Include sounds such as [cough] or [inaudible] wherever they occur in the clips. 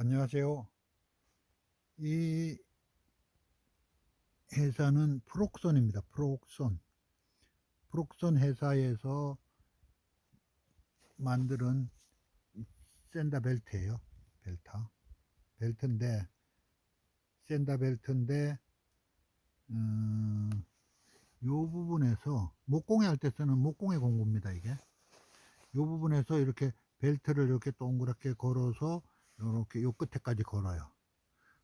안녕하세요. 이 회사는 프록선입니다. 프록선. 프록선 회사에서 만드는 샌다 벨트예요. 벨타. 벨트인데 샌다 벨트인데 음, 요 부분에서 목공에 할때 쓰는 목공의 공구입니다. 이게. 요 부분에서 이렇게 벨트를 이렇게 동그랗게 걸어서 이렇게 요 끝에까지 걸어요.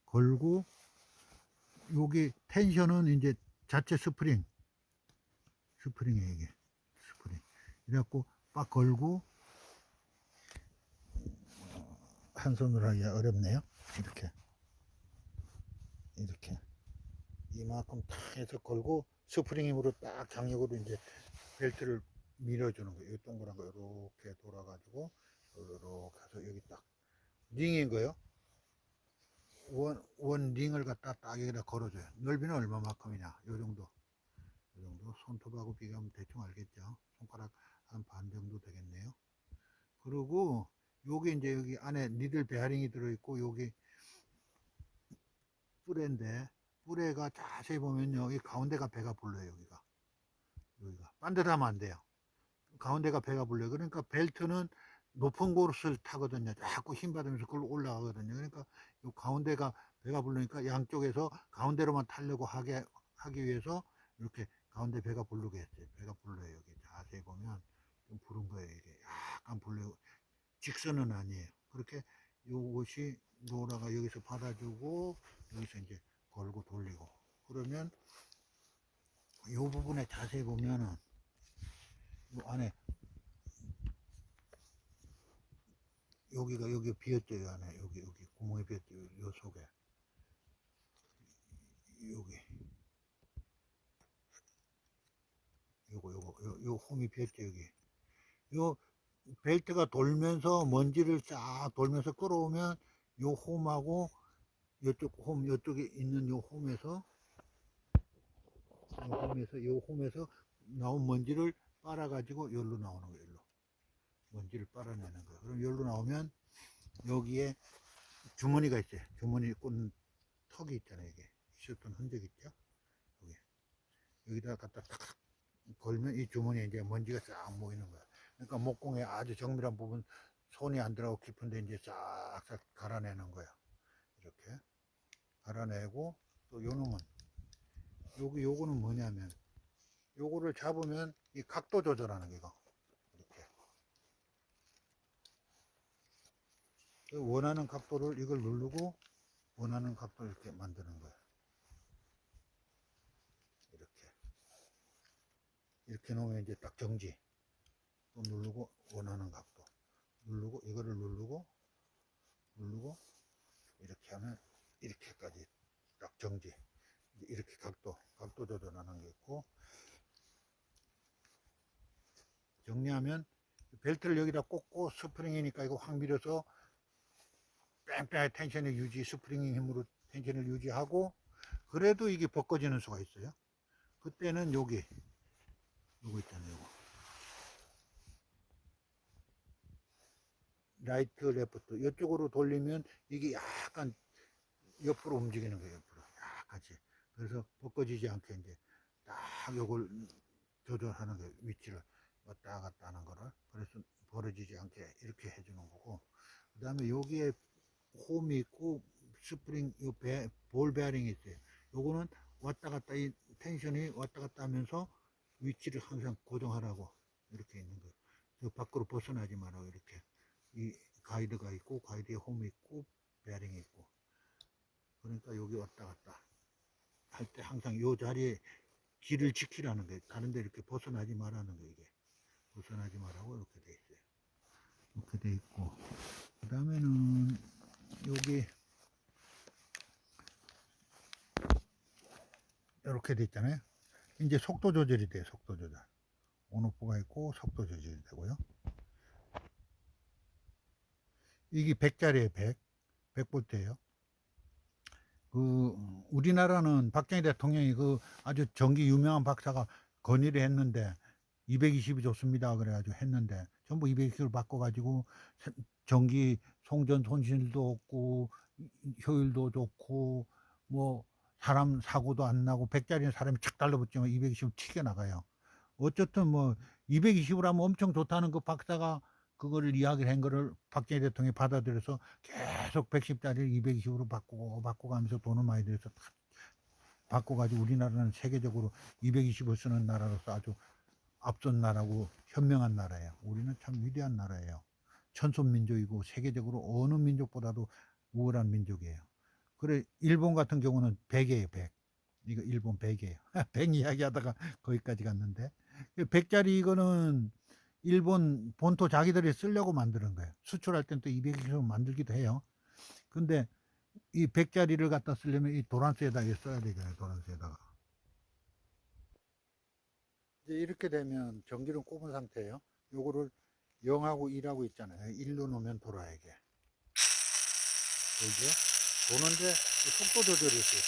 걸고 여기 텐션은 이제 자체 스프링. 스프링이에요 이게. 스프링. 이래갖고 빡 걸고 한 손으로 하기 어렵네요. 이렇게. 이렇게. 이만큼 탁 해서 걸고 스프링 힘으로 딱 장력으로 이제 벨트를 밀어주는 거예요. 이 동그란 거 이렇게 돌아가지고 이렇게 해서 여기 딱 링인 거예요 원, 원 링을 갖다 딱 여기다 걸어줘요. 넓이는 얼마만큼이냐. 요 정도. 요 정도. 손톱하고 비교하면 대충 알겠죠. 손가락 한 반 정도 되겠네요. 그리고 요게 이제 여기 안에 니들 베어링이 들어있고 여기 뿔레인데 뿔레가 자세히 보면요. 이 가운데가 배가 불러요. 여기가. 여기가. 반듯하면 안 돼요. 가운데가 배가 불러요. 그러니까 벨트는 높은 곳을 타거든요. 자꾸 힘 받으면서 그걸로 올라가거든요. 그러니까 요 가운데가 배가 부르니까 양쪽에서 가운데로만 타려고 하게 하기 위해서 이렇게 가운데 배가 부르게 했어요. 배가 불러요. 여기 자세히 보면 좀 부른 거예요. 이게 약간 불러요. 직선은 아니에요. 그렇게 요것이 노라가 여기서 받아주고 여기서 이제 걸고 돌리고 그러면 요 부분에 자세히 보면은 요 안에 여기가 여기 비었죠 요 안에. 여기 여기. 구멍이 비었죠 요 속에. 여기. 요거 요거 요, 요 홈이 비었죠 여기. 요 벨트가 돌면서 먼지를 쫙 돌면서 끌어오면 요 홈하고 요쪽 홈 요쪽에 있는 요 홈에서 요 홈에서 요 홈에서 나온 먼지를 빨아 가지고 여기로 나오는 거예요 먼지를 빨아내는 거예요. 그럼 여기로 나오면 여기에 주머니가 있어요. 주머니 꽂는 턱이 있잖아요. 이게 있었던 흔적 있죠? 여기 여기다 갖다 탁 걸면 이 주머니에 이제 먼지가 싹 모이는 거야. 그러니까 목공에 아주 정밀한 부분 손이 안 들어가고 깊은데 이제 싹싹 갈아내는 거야. 이렇게 갈아내고 또 요놈은 여기 요거는 뭐냐면 요거를 잡으면 이 각도 조절하는 거 이거. 이렇게. 그 원하는 각도를 이걸 누르고 원하는 각도 이렇게 만드는 거예요. 이렇게. 이렇게 놓으면 이제 딱 정지. 또 누르고 원하는 각도. 누르고 이거를 누르고 누르고 이렇게 하면 이렇게까지 딱 정지. 이렇게 각도, 각도 조절하는 게 있고 정리하면 벨트를 여기다 꽂고 스프링이니까 이거 확 밀어서 뺑뺑하게 텐션을 유지, 스프링 힘으로 텐션을 유지하고 그래도 이게 벗겨지는 수가 있어요. 그때는 여기 요거 있잖아요. 요거. 라이트 레프트 이쪽으로 돌리면 이게 약간 옆으로 움직이는 거예요. 옆으로 약간씩. 그래서 벗겨지지 않게 이제 딱 요걸 조절하는 거예요. 위치를 왔다 갔다 하는 거를 그래서 벌어지지 않게 이렇게 해주는 거고 그 다음에 여기에 홈이 있고 스프링 요 배, 볼 베어링이 있어요. 요거는 왔다 갔다 이 텐션이 왔다 갔다 하면서 위치를 항상 고정하라고 이렇게 있는 거예요. 저 밖으로 벗어나지 말라고 이렇게 이 가이드가 있고 가이드에 홈이 있고 베어링이 있고. 그러니까 여기 왔다 갔다 할 때 항상 요 자리에 길을 지키라는 거예요. 다른 데 이렇게 벗어나지 말라는 거예요 이게. 벗어나지 말라고 이렇게 돼 있어요. 이렇게 돼 있고. 그 다음에는 여기 이렇게 돼 있잖아요. 이제 속도 조절이 돼요. 속도 조절. 온오프가 있고 속도 조절이 되고요. 이게 100짜리에요. 100. 100볼트예요. 그 우리나라는 박정희 대통령이 그 아주 전기 유명한 박사가 건의를 했는데 220이 좋습니다. 그래가지고 했는데 전부 220으로 바꿔가지고 세- 전기 송전 손실도 없고 효율도 좋고 뭐 사람 사고도 안 나고 100짜리는 사람이 착 달라붙지만 220은 튀겨 나가요. 어쨌든 뭐 220으로 하면 엄청 좋다는 그 박사가 그거를 이야기를 한 거를 박정희 대통령이 받아들여서 계속 110짜리를 220으로 바꾸고 바꿔가면서 돈을 많이 들여서 다 바꿔가지고 우리나라는 세계적으로 220을 쓰는 나라로서 아주 앞선 나라고 현명한 나라예요. 우리는 참 위대한 나라예요. 천손민족이고 세계적으로 어느 민족보다도 우월한 민족이에요. 그래 일본 같은 경우는 100이에요. 100. 이거 일본 100이에요. 100 [laughs] 이야기하다가 거기까지 갔는데 100짜리 이거는 일본 본토 자기들이 쓰려고 만드는 거예요. 수출할 땐 또 220을 만들기도 해요. 근데 이 100짜리를 갖다 쓰려면 이 도란스에다 가 써야 되잖아요. 도란스에다가. 이제 이렇게 되면 전기는 꼽은 상태예요. 요거를 0하고 1하고 있잖아요. 1로 놓으면 돌아야 이게. 보이죠? 도는데 이 속도 조절이 있어요.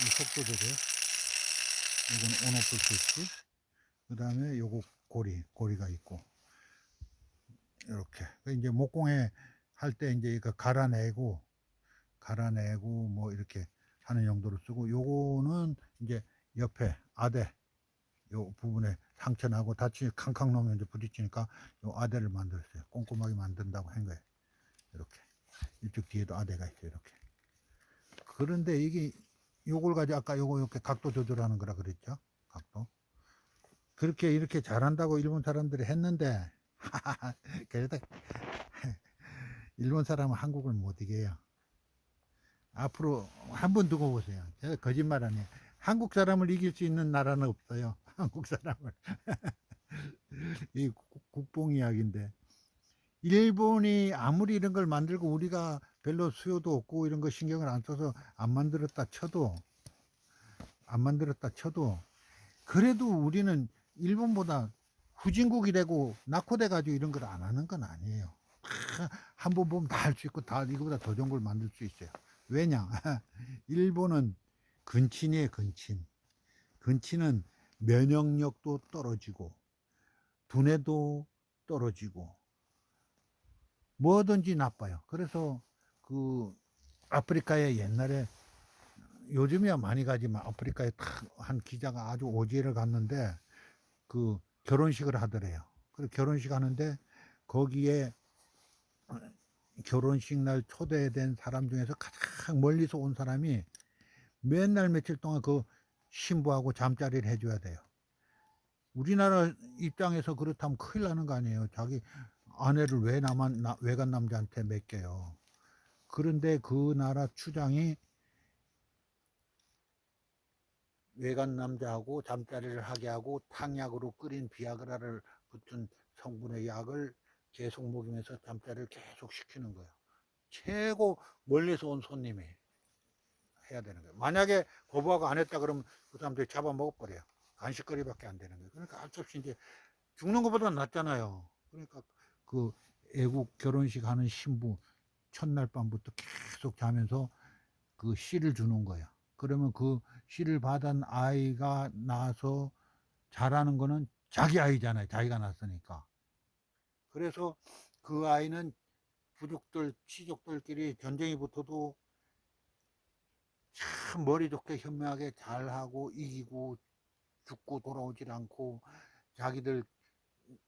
이 속도 조절. 이건 온오프 스위치. 그 다음에 요거 고리, 고리가 있고. 이렇게. 그 이제 목공에 할 때 이제 이거 갈아내고, 갈아내고 뭐 이렇게 하는 용도로 쓰고, 요거는 이제 옆에 아대, 요 부분에 상처 나고 다치 캉캉 놓으면 이제 부딪히니까 요 아대를 만들었어요. 꼼꼼하게 만든다고 한 거예요. 이렇게. 이쪽 뒤에도 아대가 있어요. 이렇게. 그런데 이게 요걸 가지고 아까 요거 이렇게 각도 조절하는 거라 그랬죠. 각도. 그렇게 이렇게 잘한다고 일본 사람들이 했는데 [laughs] 그래도 일본 사람은 한국을 못 이겨요. 앞으로 한 번 두고 보세요. 제가 거짓말 아니에요. 한국 사람을 이길 수 있는 나라는 없어요. [laughs] 한국 사람을. [laughs] 이 국- 국뽕 이야기인데. 일본이 아무리 이런 걸 만들고 우리가 별로 수요도 없고 이런 거 신경을 안 써서 안 만들었다 쳐도 안 만들었다 쳐도 그래도 우리는 일본보다 후진국이 되고 낙후돼 가지고 이런 걸 안 하는 건 아니에요. 한 번 보면 다 할 수 있고 다 이거보다 더 좋은 걸 만들 수 있어요. 왜냐? [laughs] 일본은 근친이에요, 근친. 근친은 면역력도 떨어지고 두뇌도 떨어지고 뭐든지 나빠요. 그래서 그 아프리카에 옛날에 요즘이야 많이 가지만 아프리카에 탁 한 기자가 아주 오지를 갔는데 그 결혼식을 하더래요. 그 결혼식 하는데 거기에 결혼식 날 초대된 사람 중에서 가장 멀리서 온 사람이 맨날 며칠 동안 그 신부하고 잠자리를 해줘야 돼요. 우리나라 입장에서 그렇다면 큰일 나는 거 아니에요. 자기 아내를 왜 남한 나- 외간 남자한테 맡겨요. 그런데 그 나라 추장이 외간 남자하고 잠자리를 하게 하고 탕약으로 끓인 비아그라를 붙은 성분의 약을 계속 먹이면서 잠자리를 계속 시키는 거예요. 최고 멀리서 온 손님이 해야 되는 거예요. 만약에 거부하고 안 했다 그러면 그 사람들이 잡아 먹어버려요. 간식거리밖에 안 되는 거예요. 그러니까 할수 없이 이제 죽는 것보다 낫잖아요. 그러니까 그 애국 결혼식 하는 신부 첫날 밤부터 계속 자면서 그 씨를 주는 거예요. 그러면 그 씨를 받은 아이가 나서 자라는 거는 자기 아이잖아요. 자기가 낳았으니까. 그래서 그 아이는 부족들, 치족들끼리 전쟁이 붙어도 참 머리 좋게 현명하게 잘하고 이기고 죽고 돌아오질 않고 자기들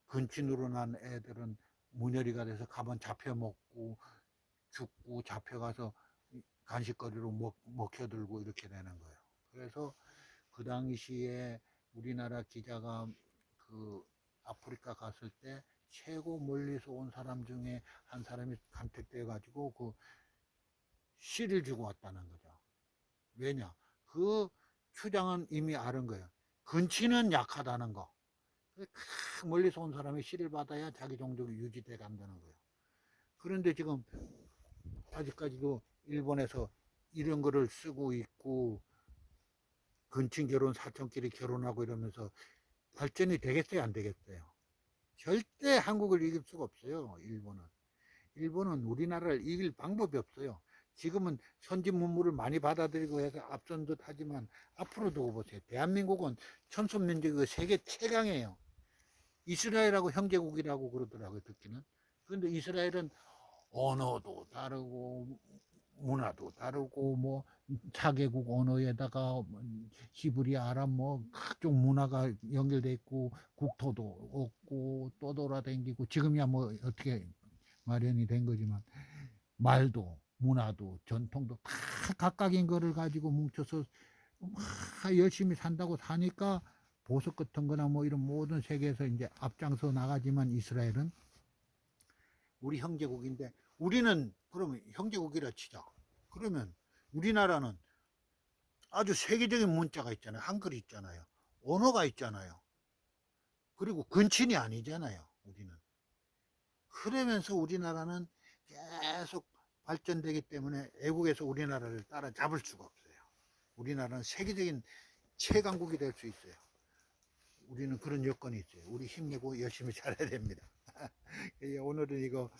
근친으로 난 애들은 문열이가 돼서 가만 잡혀 먹고 죽고 잡혀가서 간식거리로 먹, 먹혀들고 이렇게 되는 거예요. 그래서 그 당시에 우리나라 기자가 그 아프리카 갔을 때 최고 멀리서 온 사람 중에 한 사람이 간택돼 가지고 그 씨를 주고 왔다는 거죠. 왜냐? 그 추장은 이미 아는 거예요. 근치는 약하다는 거. 그 멀리서 온 사람이 씨를 받아야 자기 종족이 유지돼 간다는 거예요. 그런데 지금 아직까지도 일본에서 이런 거를 쓰고 있고 근친 결혼 사촌끼리 결혼하고 이러면서 발전이 되겠어요, 안 되겠어요? 절대 한국을 이길 수가 없어요, 일본은. 일본은 우리나라를 이길 방법이 없어요. 지금은 선진 문물을 많이 받아들이고 해서 앞선 듯 하지만 앞으로 두고 보세요. 대한민국은 천손민족이 세계 최강이에요. 이스라엘하고 형제국이라고 그러더라고요, 듣기는. 그런데 이스라엘은 언어도 다르고 문화도 다르고 뭐 자개국 언어에다가 뭐 히브리 아랍 뭐 각종 문화가 연결돼 있고 국토도 없고 떠돌아다니고 지금이야 뭐 어떻게 마련이 된 거지만 말도 문화도 전통도 다 각각인 거를 가지고 뭉쳐서 막 열심히 산다고 사니까 보석 같은 거나 뭐 이런 모든 세계에서 이제 앞장서 나가지만 이스라엘은 우리 형제국인데 우리는 그러면 형제국이라 치자. 그러면 우리나라는 아주 세계적인 문자가 있잖아요. 한글이 있잖아요. 언어가 있잖아요. 그리고 근친이 아니잖아요. 우리는. 그러면서 우리나라는 계속 발전되기 때문에 애국에서 우리나라를 따라잡을 수가 없어요. 우리나라는 세계적인 최강국이 될 수 있어요. 우리는 그런 여건이 있어요. 우리 힘내고 열심히 잘해야 됩니다. [laughs] 예, 오늘은 이거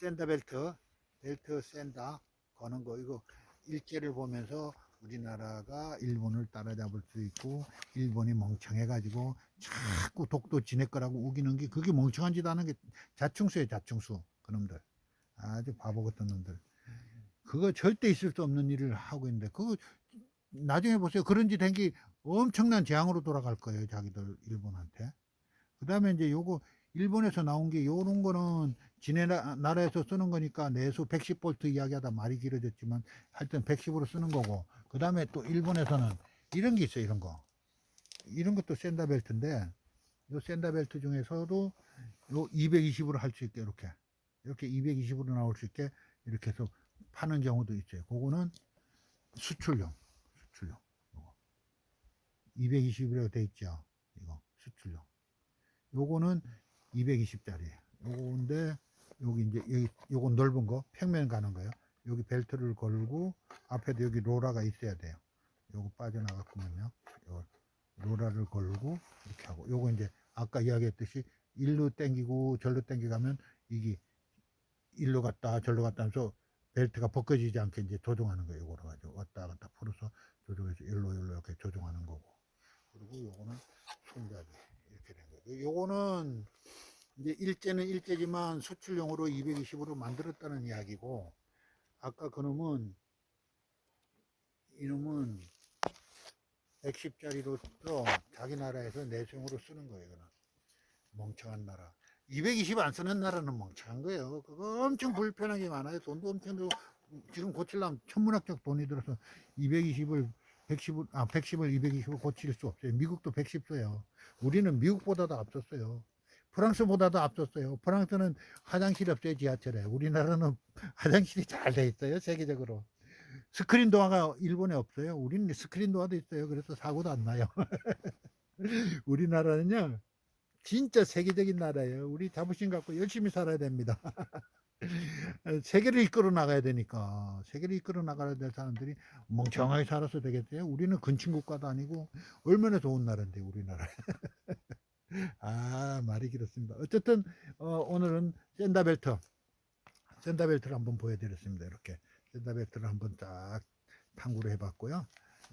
샌다 벨트, 벨트 샌다 거는 거. 이거 일제를 보면서 우리나라가 일본을 따라잡을 수 있고 일본이 멍청해가지고 자꾸 독도 지낼 거라고 우기는 게 그게 멍청한 짓 하는 게 자충수예요 자충수. 그놈들. 아주 바보 같은 놈들. 그거 절대 있을 수 없는 일을 하고 있는데 그거 나중에 보세요. 그런 짓 한 게 엄청난 재앙으로 돌아갈 거예요 자기들 일본한테. 그 다음에 이제 요거 일본에서 나온 게 요런 거는 지네 나- 나라에서 쓰는 거니까 내수 110볼트 이야기하다 말이 길어졌지만 하여튼 110으로 쓰는 거고 그 다음에 또 일본에서는 이런 게 있어요 이런 거. 이런 것도 샌다벨트인데 요 샌다벨트 중에서도 요 220으로 할 수 있게 이렇게 이렇게 220으로 나올 수 있게 이렇게 해서 파는 경우도 있어요. 그거는 수출용 수출용. 요거. 220이라고 돼 있죠 이거. 수출용. 요거는 220짜리예요 요건데 여기 이제 여기 요거 넓은 거 평면 가는 거예요. 여기 벨트를 걸고 앞에도 여기 로라가 있어야 돼요. 요거 빠져나갔구만요. 요 로라를 걸고 이렇게 하고. 요거 이제 아까 이야기했듯이 일로 당기고 절로 당기가면 이게 일로 갔다 절로 갔다 하면서 벨트가 벗겨지지 않게 이제 조종하는 거예요. 요거로 가지고 왔다 갔다 풀어서 조종해서 일로 일로 이렇게 조종하는 거고. 그리고 요거는 손잡이 이렇게 된 거예요. 요거는 이제 일제는 일제지만 수출용으로 220으로 만들었다는 이야기고 아까 그놈은 이놈은 110짜리로 써 자기 나라에서 내수용으로 쓰는 거예요 이거는. 멍청한 나라. 220 안 쓰는 나라는 멍청한 거예요. 그거 엄청 불편한 게 많아요. 돈도 엄청 들고 지금 고치려면 천문학적 돈이 들어서 220을 110을 아 110을 220을 고칠 수 없어요. 미국도 110 써요. 우리는 미국보다도 앞섰어요 프랑스보다도 앞섰어요. 프랑스는 화장실이 없어요, 지하철에. 우리나라는 [laughs] 화장실이 잘 돼 있어요, 세계적으로. 스크린 도어가 일본에 없어요. 우리는 스크린 도어도 있어요. 그래서 사고도 안 나요. [laughs] 우리나라는요, 진짜 세계적인 나라예요. 우리 자부심 갖고 열심히 살아야 됩니다. [laughs] 세계를 이끌어 나가야 되니까. 세계를 이끌어 나가야 될 사람들이 멍청하게 살아서 되겠어요. 우리는 근친 국가도 아니고, 얼마나 좋은 나라인데, 우리나라. 아, 말이 길었습니다. 어쨌든, 어, 오늘은 샌다벨트, 샌다벨트를 한번 보여드렸습니다. 이렇게. 샌다벨트를 한번 딱 탐구를 해봤고요.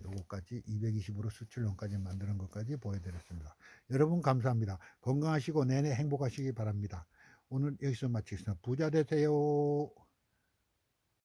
요거까지 220으로 수출용까지 만드는 것까지 보여드렸습니다. 여러분 감사합니다. 건강하시고 내내 행복하시기 바랍니다. 오늘 여기서 마치겠습니다. 부자 되세요.